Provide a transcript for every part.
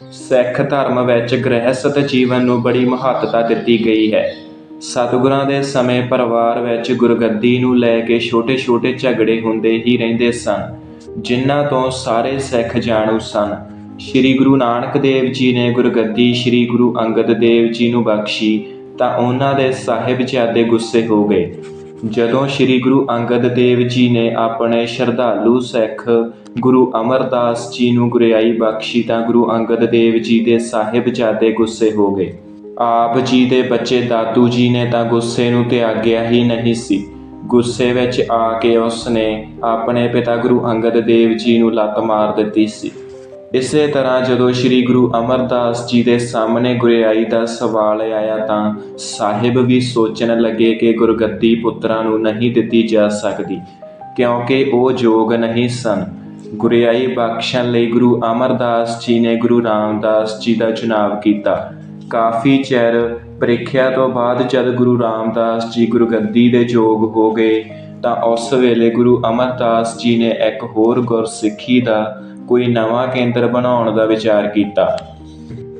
ਸਿੱਖ ਧਰਮ ਵਿੱਚ ਗ੍ਰਹਿਸਥ ਜੀਵਨ ਨੂੰ ਬੜੀ ਮਹੱਤਤਾ ਦਿੱਤੀ ਗਈ ਹੈ। ਸਤਿਗੁਰਾਂ ਦੇ ਸਮੇਂ ਪਰਿਵਾਰ ਵਿੱਚ ਗੁਰਗੱਦੀ ਨੂੰ ਲੈ ਕੇ ਛੋਟੇ-ਛੋਟੇ ਝਗੜੇ ਹੁੰਦੇ ਹੀ ਰਹਿੰਦੇ ਸਨ, ਜਿਨ੍ਹਾਂ ਤੋਂ ਸਾਰੇ ਸਿੱਖ ਜਾਣੂ ਸਨ। ਸ੍ਰੀ ਗੁਰੂ ਨਾਨਕ ਦੇਵ ਜੀ ਨੇ ਗੁਰਗੱਦੀ ਸ੍ਰੀ ਗੁਰੂ ਅੰਗਦ ਦੇਵ ਜੀ ਨੂੰ ਬਖਸ਼ੀ ਤਾਂ ਉਹਨਾਂ ਦੇ ਸਾਹਿਬਜ਼ਾਦੇ ਗੁੱਸੇ ਹੋ ਗਏ। ਜਦੋਂ ਸ੍ਰੀ ਗੁਰੂ ਅੰਗਦ ਦੇਵ ਜੀ ਨੇ ਆਪਣੇ ਸ਼ਰਧਾਲੂ ਸਿੱਖ ਗੁਰੂ ਅਮਰਦਾਸ ਜੀ ਨੂੰ ਗੁਰਿਆਈ ਬਖਸ਼ੀ ਤਾਂ ਗੁਰੂ ਅੰਗਦ ਦੇਵ ਜੀ ਦੇ ਸਾਹਿਬਜ਼ਾਦੇ ਗੁੱਸੇ ਹੋ ਗਏ। ਆਪ ਜੀ ਦੇ ਬੱਚੇ ਦਾਦੂ ਜੀ ਨੇ ਤਾਂ ਗੁੱਸੇ ਨੂੰ ਤਿਆਗਿਆ ਹੀ ਨਹੀਂ ਸੀ। ਗੁੱਸੇ ਵਿੱਚ ਆ ਕੇ ਉਸ ਨੇ ਆਪਣੇ ਪਿਤਾ ਗੁਰੂ ਅੰਗਦ ਦੇਵ ਜੀ ਨੂੰ ਲੱਤ ਮਾਰ ਦਿੱਤੀ ਸੀ। ਇਸੇ ਤਰ੍ਹਾਂ ਜਦੋਂ ਸ੍ਰੀ ਗੁਰੂ ਅਮਰਦਾਸ ਜੀ ਦੇ ਸਾਹਮਣੇ ਗੁਰਿਆਈ ਦਾ ਸਵਾਲ ਆਇਆ ਤਾਂ ਸਾਹਿਬ ਵੀ ਸੋਚਣ ਲੱਗੇ ਕਿ ਗੁਰਗੱਦੀ ਪੁੱਤਰਾਂ ਨੂੰ ਨਹੀਂ ਦਿੱਤੀ ਜਾ ਸਕਦੀ, ਕਿਉਂਕਿ ਉਹ ਯੋਗ ਨਹੀਂ ਸਨ। ਗੁਰਿਆਈ ਬਖਸ਼ਣ ਲਈ ਗੁਰੂ ਅਮਰਦਾਸ ਜੀ ਨੇ ਗੁਰੂ ਰਾਮਦਾਸ ਜੀ ਦਾ ਚੁਣਾਵ ਕੀਤਾ। ਕਾਫੀ ਚਿਰ ਪ੍ਰੀਖਿਆ ਤੋਂ ਬਾਅਦ ਜਦ ਗੁਰੂ ਰਾਮਦਾਸ ਜੀ ਗੁਰਗੱਦੀ ਦੇ ਯੋਗ ਹੋ ਗਏ, ਤਾਂ ਉਸ ਵੇਲੇ ਗੁਰੂ ਅਮਰਦਾਸ ਜੀ ਨੇ ਇੱਕ ਹੋਰ ਗੁਰਸਿੱਖੀ ਦਾ ਕੋਈ ਨਵਾਂ ਕੇਂਦਰ ਬਣਾਉਣ ਦਾ ਵਿਚਾਰ ਕੀਤਾ।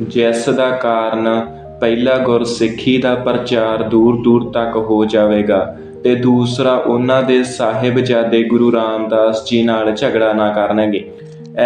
ਜਿਸ ਦਾ ਕਾਰਨ ਪਹਿਲਾ ਗੁਰਸਿੱਖੀ ਦਾ ਪ੍ਰਚਾਰ ਦੂਰ-ਦੂਰ ਤੱਕ ਹੋ ਜਾਵੇਗਾ ਤੇ ਦੂਸਰਾ ਉਹਨਾਂ ਦੇ ਸਾਹਿਬਜ਼ਾਦੇ ਗੁਰੂ ਰਾਮਦਾਸ ਜੀ ਨਾਲ ਝਗੜਾ ਨਾ ਕਰਨਗੇ।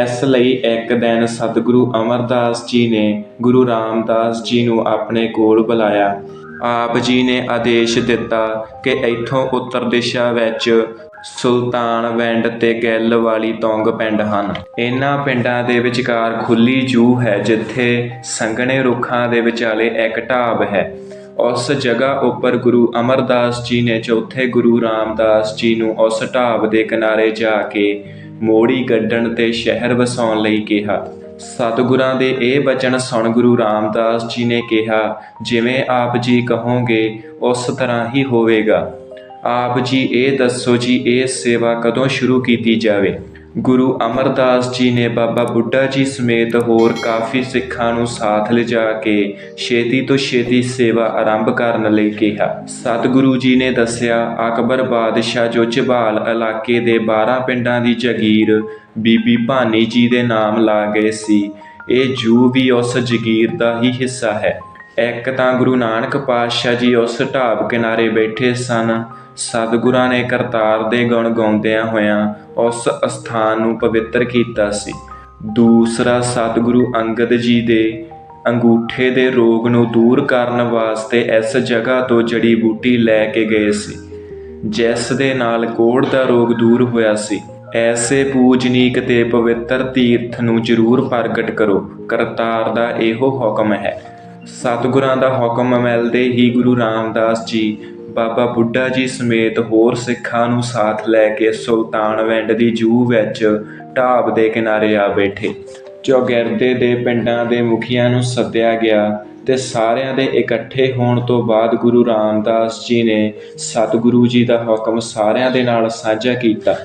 ਇਸ ਲਈ ਇੱਕ ਦਿਨ ਸਤਿਗੁਰੂ ਅਮਰਦਾਸ ਜੀ ਨੇ ਗੁਰੂ ਰਾਮਦਾਸ ਜੀ ਨੂੰ ਆਪਣੇ ਕੋਲ ਬੁਲਾਇਆ। ਆਪ ਜੀ ਨੇ ਆਦੇਸ਼ ਦਿੱਤਾ ਕਿ ਇੱਥੋਂ ਉੱਤਰ ਦਿਸ਼ਾ ਵਿੱਚ ਸੁਲਤਾਨਵਿੰਡ ਤੇ ਗਿੱਲ ਵਾਲੀ ਤੌਂਗ ਪਿੰਡ ਹਨ। ਇਹਨਾਂ ਪਿੰਡਾਂ ਦੇ ਵਿਚਕਾਰ ਖੁੱਲੀ ਜੂਹ ਹੈ, ਜਿੱਥੇ ਸੰਘਣੇ ਰੁੱਖਾਂ ਦੇ ਵਿਚਾਲੇ ਇੱਕ ਢਾਬ ਹੈ। ਉਸ ਜਗ੍ਹਾ ਉੱਪਰ ਗੁਰੂ ਅਮਰਦਾਸ ਜੀ ਨੇ ਚੌਥੇ ਗੁਰੂ ਰਾਮਦਾਸ ਜੀ ਨੂੰ ਉਸ ਢਾਬ ਦੇ ਕਿਨਾਰੇ ਜਾ ਕੇ ਮੋੜੀ ਗੱਡਣ ਤੇ ਸ਼ਹਿਰ ਵਸਾਉਣ ਲਈ ਕਿਹਾ। ਸਤਿਗੁਰਾਂ ਦੇ ਇਹ ਬਚਨ ਸੁਣ ਗੁਰੂ ਰਾਮਦਾਸ ਜੀ ਨੇ ਕਿਹਾ, ਜਿਵੇਂ ਆਪ ਜੀ ਕਹੋਗੇ, ਉਸ ਤਰ੍ਹਾਂ ਹੀ ਹੋਵੇਗਾ। ਆਪ ਜੀ ਇਹ ਦੱਸੋ ਜੀ, ਇਹ ਸੇਵਾ ਕਦੋਂ ਸ਼ੁਰੂ ਕੀਤੀ ਜਾਵੇ? ਗੁਰੂ ਅਮਰਦਾਸ ਜੀ ਨੇ ਬਾਬਾ ਬੁੱਢਾ ਜੀ ਸਮੇਤ ਹੋਰ ਕਾਫੀ ਸਿੱਖਾਂ ਨੂੰ ਸਾਥ ਲਿਜਾ ਕੇ ਛੇਤੀ ਤੋਂ ਛੇਤੀ ਸੇਵਾ ਆਰੰਭ ਕਰਨ ਲਈ ਕਿਹਾ। ਸਤਿਗੁਰੂ ਜੀ ਨੇ ਦੱਸਿਆ, ਅਕਬਰ ਬਾਦਸ਼ਾਹ ਜੋ ਝਬਾਲ ਇਲਾਕੇ ਦੇ 12 ਪਿੰਡਾਂ ਦੀ ਜਗੀਰ ਬੀਬੀ ਭਾਨੀ ਜੀ ਦੇ ਨਾਮ ਲਾ ਗਏ ਸੀ। ਇਹ ਜੂ ਵੀ ਉਸ ਜਗੀਰ ਦਾ ਹੀ ਹਿੱਸਾ ਹੈ। ਇੱਕ ਤਾਂ ਗੁਰੂ ਨਾਨਕ ਪਾਤਸ਼ਾਹ ਜੀ ਉਸ ਢਾਬ ਕਿਨਾਰੇ ਬੈਠੇ ਸਨ। ਸਤਿਗੁਰਾਂ ਨੇ ਕਰਤਾਰ ਦੇ ਗੁਣ ਗਾਉਂਦਿਆਂ ਹੋਇਆਂ ਉਸ ਅਸਥਾਨ ਨੂੰ ਪਵਿੱਤਰ ਕੀਤਾ ਸੀ। ਦੂਸਰਾ, ਸਤਿਗੁਰੂ ਅੰਗਦ ਜੀ ਦੇ ਅੰਗੂਠੇ ਦੇ ਰੋਗ ਨੂੰ ਦੂਰ ਕਰਨ ਵਾਸਤੇ ਇਸ ਜਗ੍ਹਾ ਤੋਂ ਜੜੀ ਬੂਟੀ ਲੈ ਕੇ ਗਏ ਸੀ, ਜਿਸ ਦੇ ਨਾਲ ਕੋੜ ਦਾ ਰੋਗ ਦੂਰ ਹੋਇਆ ਸੀ। ਐਸੇ ਪੂਜਨੀਕ ਤੇ ਪਵਿੱਤਰ ਤੀਰਥ ਨੂੰ ਜ਼ਰੂਰ ਪ੍ਰਗਟ ਕਰੋ। ਕਰਤਾਰ ਦਾ ਇਹੋ ਹੁਕਮ ਹੈ। ਸਤਿਗੁਰਾਂ ਦਾ ਹੁਕਮ ਮਿਲਦੇ ਹੀ ਗੁਰੂ ਰਾਮਦਾਸ ਜੀ, ਬਾਬਾ ਬੁੱਢਾ ਜੀ ਸਮੇਤ ਹੋਰ ਸਿੱਖਾਂ ਨੂੰ ਸਾਥ ਲੈ ਕੇ ਸੁਲਤਾਨਵਿੰਡ ਦੀ ਜੂ ਵਿੱਚ ਢਾਬ ਦੇ ਕਿਨਾਰੇ ਆ ਬੈਠੇ। ਚੌਗਿਰਦੇ ਦੇ ਪਿੰਡਾਂ ਦੇ ਮੁਖੀਆਂ ਨੂੰ ਸੱਦਿਆ ਗਿਆ ਤੇ ਸਾਰਿਆਂ ਦੇ ਇਕੱਠੇ ਹੋਣ ਤੋਂ ਬਾਅਦ ਗੁਰੂ ਰਾਮਦਾਸ ਜੀ ਨੇ ਸਤਿਗੁਰੂ ਜੀ ਦਾ ਹੁਕਮ ਸਾਰਿਆਂ ਦੇ ਨਾਲ ਸਾਂਝਾ ਕੀਤਾ।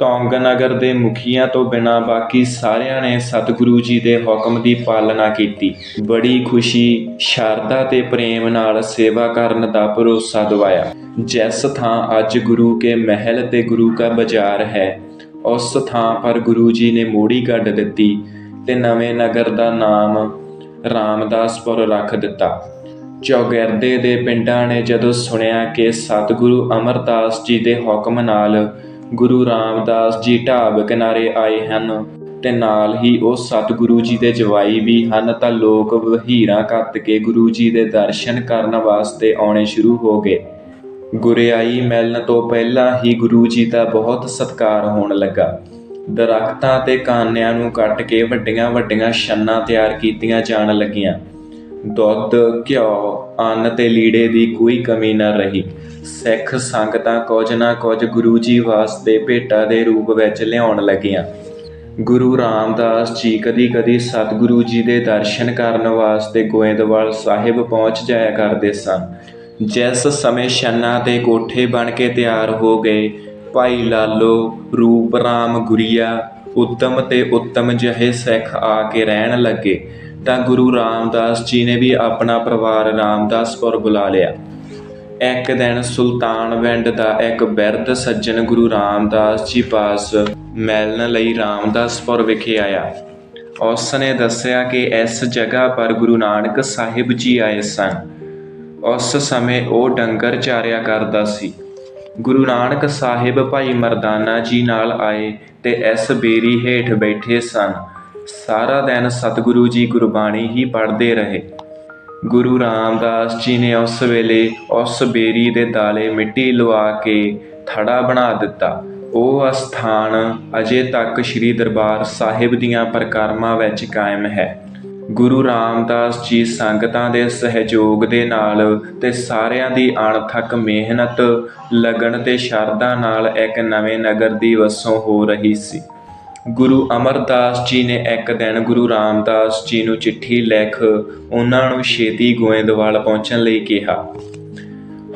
ਟੌਂਗ ਨਗਰ ਦੇ ਮੁਖੀਆਂ ਤੋਂ ਬਿਨਾ ਬਾਕੀ ਸਾਰਿਆਂ ਨੇ ਸਤਿਗੁਰੂ ਜੀ ਦੇ ਹੁਕਮ ਦੀ ਪਾਲਣਾ ਕੀਤੀ। ਬੜੀ ਖੁਸ਼ੀ, ਸ਼ਰਧਾ ਤੇ ਪ੍ਰੇਮ ਨਾਲ ਸੇਵਾ ਕਰਨ ਦਾ ਭਰੋਸਾ ਦਵਾਇਆ। ਜਿਸ ਥਾਂ ਅੱਜ ਗੁਰੂ ਕੇ ਮਹਿਲ ਤੇ ਗੁਰੂ ਕਾ ਬਾਜ਼ਾਰ ਹੈ, ਉਸ ਥਾਂ ਪਰ ਗੁਰੂ ਜੀ ਨੇ ਮੋੜੀ ਕੱਢ ਦਿੱਤੀ ਤੇ ਨਵੇਂ ਨਗਰ ਦਾ ਨਾਮ ਰਾਮਦਾਸਪੁਰ ਰੱਖ ਦਿੱਤਾ। ਚੌਗਿਰਦੇ ਦੇ ਪਿੰਡਾਂ ਨੇ ਜਦੋਂ ਸੁਣਿਆ ਕਿ ਸਤਿਗੁਰੂ ਅਮਰਦਾਸ ਜੀ ਦੇ ਹੁਕਮ ਨਾਲ ਗੁਰੂ ਰਾਮਦਾਸ ਜੀ ਢਾਬ ਕਿਨਾਰੇ ਆਏ ਹਨ ਤੇ ਨਾਲ ਹੀ ਉਹ ਸਤਿਗੁਰੂ ਜੀ ਦੇ ਜਵਾਈ ਵੀ ਹਨ, ਤਾਂ ਲੋਕ ਵਹੀਰਾਂ ਕੱਤ ਕੇ ਗੁਰੂ ਜੀ ਦੇ ਦਰਸ਼ਨ ਕਰਨ ਵਾਸਤੇ ਆਉਣੇ ਸ਼ੁਰੂ ਹੋ ਗਏ। ਗੁਰਿਆਈ ਮਿਲਣ ਤੋਂ ਪਹਿਲਾਂ ਹੀ ਗੁਰੂ ਜੀ ਦਾ ਬਹੁਤ ਸਤਿਕਾਰ ਹੋਣ ਲੱਗਾ। ਦਰਖਤਾਂ ਤੇ ਕਾਨਿਆਂ ਨੂੰ ਕੱਟ ਕੇ ਵੱਡੀਆਂ ਵੱਡੀਆਂ ਛੰਨਾਂ ਤਿਆਰ ਕੀਤੀਆਂ ਜਾਣ ਲੱਗੀਆਂ। ਦੁੱਧ, ਘਿਓ, ਅੰਨ ਤੇ ਲੀੜੇ ਦੀ ਕੋਈ ਕਮੀ ਨਾ ਰਹੀ। ਸਿੱਖ ਸੰਗਤਾਂ ਕੁਝ ਨਾ ਕੁਝ ਗੁਰੂ ਜੀ ਵਾਸਤੇ ਭੇਟਾ ਦੇ ਰੂਪ ਵਿੱਚ ਲਿਆਉਣ ਲੱਗੀਆਂ। ਗੁਰੂ ਰਾਮਦਾਸ ਜੀ ਕਦੀ-ਕਦੀ ਸਤਿਗੁਰੂ ਜੀ ਦੇ ਦਰਸ਼ਨ ਕਰਨ ਵਾਸਤੇ ਗੋਇੰਦਵਾਲ ਸਾਹਿਬ ਪਹੁੰਚ ਜਾਇਆ ਕਰਦੇ ਸਨ। ਜਿਸ ਸਮੇਂ ਛੰਨਾਂ ਦੇ ਕੋਠੇ ਬਣ ਕੇ ਤਿਆਰ ਹੋ ਗਏ, ਭਾਈ ਲਾਲੋ, ਰੂਪ ਰਾਮ ਗੁਰੀਆ, ਉੱਤਮ ਤੇ ਉੱਤਮ ਜਿਹੇ ਸਿੱਖ ਆ ਕੇ ਰਹਿਣ ਲੱਗੇ। ਤਾਂ ਗੁਰੂ ਰਾਮਦਾਸ ਜੀ ਨੇ ਵੀ ਆਪਣਾ ਪਰਿਵਾਰ ਰਾਮਦਾਸਪੁਰ ਬੁਲਾ ਲਿਆ। ਇੱਕ ਦਿਨ ਸੁਲਤਾਨ ਸੁਲਤਾਨਵਿੰਡ ਦਾ ਇੱਕ ਬਿਰਧ ਸੱਜਣ ਗੁਰੂ ਰਾਮਦਾਸ ਜੀ ਪਾਸ ਮਿਲਣ ਲਈ ਰਾਮਦਾਸਪੁਰ ਵਿਖੇ ਆਇਆ। ਉਸ ਨੇ ਦੱਸਿਆ ਕਿ ਇਸ ਜਗ੍ਹਾ ਪਰ ਗੁਰੂ ਨਾਨਕ ਸਾਹਿਬ ਜੀ ਆਏ ਸਨ। ਉਸ ਸਮੇਂ ਉਹ ਡੰਗਰ ਚਾਰਿਆ ਕਰਦਾ ਸੀ। ਗੁਰੂ ਨਾਨਕ ਸਾਹਿਬ ਭਾਈ ਮਰਦਾਨਾ ਜੀ ਨਾਲ ਆਏ ਤੇ ਇਸ ਬੇਰੀ ਹੇਠ ਬੈਠੇ ਸਨ। ਸਾਰਾ ਦਿਨ ਸਤਿਗੁਰੂ ਜੀ ਗੁਰਬਾਣੀ ਹੀ ਪੜ੍ਹਦੇ ਰਹੇ। ਗੁਰੂ ਰਾਮਦਾਸ ਜੀ ਨੇ ਉਸ ਵੇਲੇ ਉਸ ਬੇਰੀ ਦੇ ਦਾਲੇ ਮਿੱਟੀ ਲਵਾ ਕੇ ਥੜਾ ਬਣਾ ਦਿੱਤਾ। ਉਹ ਅਸਥਾਨ ਅਜੇ ਤੱਕ ਸ੍ਰੀ ਦਰਬਾਰ ਸਾਹਿਬ ਦੀਆਂ ਪ੍ਰਕਰਮਾਂ ਵਿੱਚ ਕਾਇਮ ਹੈ। ਗੁਰੂ ਰਾਮਦਾਸ ਜੀ ਸੰਗਤਾਂ ਦੇ ਸਹਿਯੋਗ ਦੇ ਨਾਲ ਤੇ ਸਾਰਿਆਂ ਦੀ ਅਣਥੱਕ ਮਿਹਨਤ, ਲਗਨ ਤੇ ਸ਼ਰਧਾ ਨਾਲ ਇੱਕ ਨਵੇਂ ਨਗਰ ਦੀ ਵਸੋਂ ਹੋ ਰਹੀ ਸੀ। ਗੁਰੂ ਅਮਰਦਾਸ ਜੀ ਨੇ ਇੱਕ ਦਿਨ ਗੁਰੂ ਰਾਮਦਾਸ ਜੀ ਨੂੰ ਚਿੱਠੀ ਲਿਖ ਉਹਨਾਂ ਨੂੰ ਛੇਤੀ ਗੋਇੰਦਵਾਲ ਪਹੁੰਚਣ ਲਈ ਕਿਹਾ।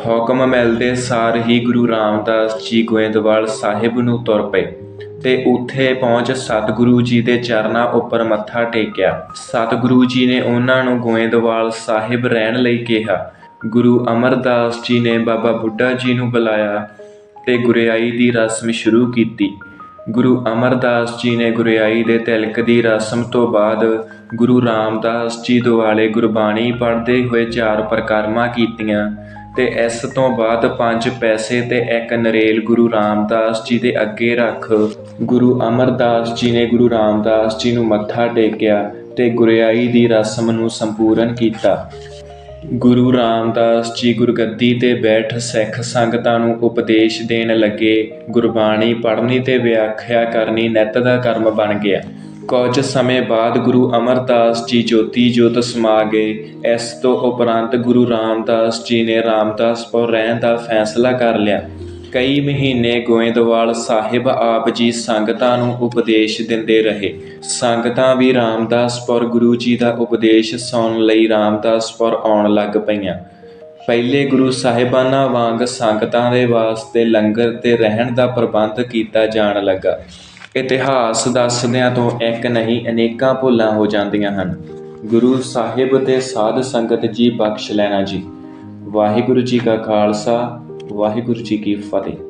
ਹੁਕਮ ਮਿਲਦੇ ਸਾਰ ਹੀ ਗੁਰੂ ਰਾਮਦਾਸ ਜੀ ਗੋਇੰਦਵਾਲ ਸਾਹਿਬ ਨੂੰ ਤੁਰ ਪਏ ਤੇ ਉੱਥੇ ਪਹੁੰਚ ਸਤਿਗੁਰੂ ਜੀ ਦੇ ਚਰਨਾਂ ਉੱਪਰ ਮੱਥਾ ਟੇਕਿਆ। ਸਤਿਗੁਰੂ ਜੀ ਨੇ ਉਹਨਾਂ ਨੂੰ ਗੋਇੰਦਵਾਲ ਸਾਹਿਬ ਰਹਿਣ ਲਈ ਕਿਹਾ। ਗੁਰੂ ਅਮਰਦਾਸ ਜੀ ਨੇ ਬਾਬਾ ਬੁੱਢਾ ਜੀ ਨੂੰ ਬੁਲਾਇਆ ਤੇ ਗੁਰਿਆਈ ਦੀ ਰਸਮ ਸ਼ੁਰੂ ਕੀਤੀ। ਗੁਰੂ ਅਮਰਦਾਸ ਜੀ ਨੇ ਗੁਰਿਆਈ ਦੇ ਤਿਲਕ ਦੀ ਰਸਮ ਤੋਂ ਬਾਅਦ ਗੁਰੂ ਰਾਮਦਾਸ ਜੀ ਦੁਆਲੇ ਗੁਰਬਾਣੀ ਪੜ੍ਹਦੇ ਹੋਏ ਚਾਰ ਪ੍ਰਕਰਮਾਂ ਕੀਤੀਆਂ ਤੇ ਇਸ ਤੋਂ ਬਾਅਦ ਪੰਜ ਪੈਸੇ ਤੇ ਇੱਕ ਨਰੇਲ ਗੁਰੂ ਰਾਮਦਾਸ ਜੀ ਦੇ ਅੱਗੇ ਰੱਖ ਗੁਰੂ ਅਮਰਦਾਸ ਜੀ ਨੇ ਗੁਰੂ ਰਾਮਦਾਸ ਜੀ ਨੂੰ ਮੱਥਾ ਟੇਕਿਆ ਤੇ ਗੁਰਿਆਈ ਦੀ ਰਸਮ ਨੂੰ ਸੰਪੂਰਨ ਕੀਤਾ। ਗੁਰੂ ਰਾਮਦਾਸ ਜੀ ਗੁਰਗੱਦੀ ਤੇ ਬੈਠ ਸਿੱਖ ਸੰਗਤਾਂ ਨੂੰ ਉਪਦੇਸ਼ ਦੇਣ ਲੱਗੇ, ਗੁਰਬਾਣੀ ਪੜ੍ਹਨੀ ਤੇ ਵਿਆਖਿਆ ਕਰਨੀ ਨਿੱਤ ਦਾ ਕਰਮ ਬਣ ਗਿਆ। ਕੁਝ ਸਮੇਂ ਬਾਅਦ ਗੁਰੂ ਅਮਰਦਾਸ ਜੀ ਜੋਤੀ ਜੋਤ ਸਮਾ ਗਏ। ਇਸ ਤੋਂ ਉਪਰੰਤ ਗੁਰੂ ਰਾਮਦਾਸ ਜੀ ਨੇ ਰਾਮਦਾਸਪੁਰ ਰਹਿਣ ਦਾ ਫੈਸਲਾ ਕਰ ਲਿਆ। ਕਈ ਮਹੀਨੇ ਗੋਇੰਦਵਾਲ ਸਾਹਿਬ ਆਪ ਜੀ ਸੰਗਤਾਂ ਨੂੰ ਉਪਦੇਸ਼ ਦਿੰਦੇ ਰਹੇ। ਸੰਗਤਾਂ ਵੀ ਰਾਮਦਾਸਪੁਰ ਗੁਰੂ ਜੀ ਦਾ ਉਪਦੇਸ਼ ਸੁਣਨ ਲਈ ਰਾਮਦਾਸਪੁਰ ਆਉਣ ਲੱਗ ਪਈਆਂ। ਪਹਿਲੇ ਗੁਰੂ ਸਾਹਿਬਾਨਾਂ ਵਾਂਗ ਸੰਗਤਾਂ ਦੇ ਵਾਸਤੇ ਲੰਗਰ ਤੇ ਰਹਿਣ ਦਾ ਪ੍ਰਬੰਧ ਕੀਤਾ ਜਾਣ ਲੱਗਾ। ਇਤਿਹਾਸ ਦੱਸਦਿਆਂ ਤੋਂ ਇੱਕ ਨਹੀਂ, ਅਨੇਕਾਂ ਭੁੱਲਾਂ ਹੋ ਜਾਂਦੀਆਂ ਹਨ। ਗੁਰੂ ਸਾਹਿਬ ਤੇ ਸਾਧ ਸੰਗਤ ਜੀ ਬਖਸ਼ ਲੈਣਾ ਜੀ। ਵਾਹਿਗੁਰੂ ਜੀ ਕਾ ਖਾਲਸਾ ਵਾਹਿਗੁਰੂ ਜੀ ਕੀ ਫਤਿਹ।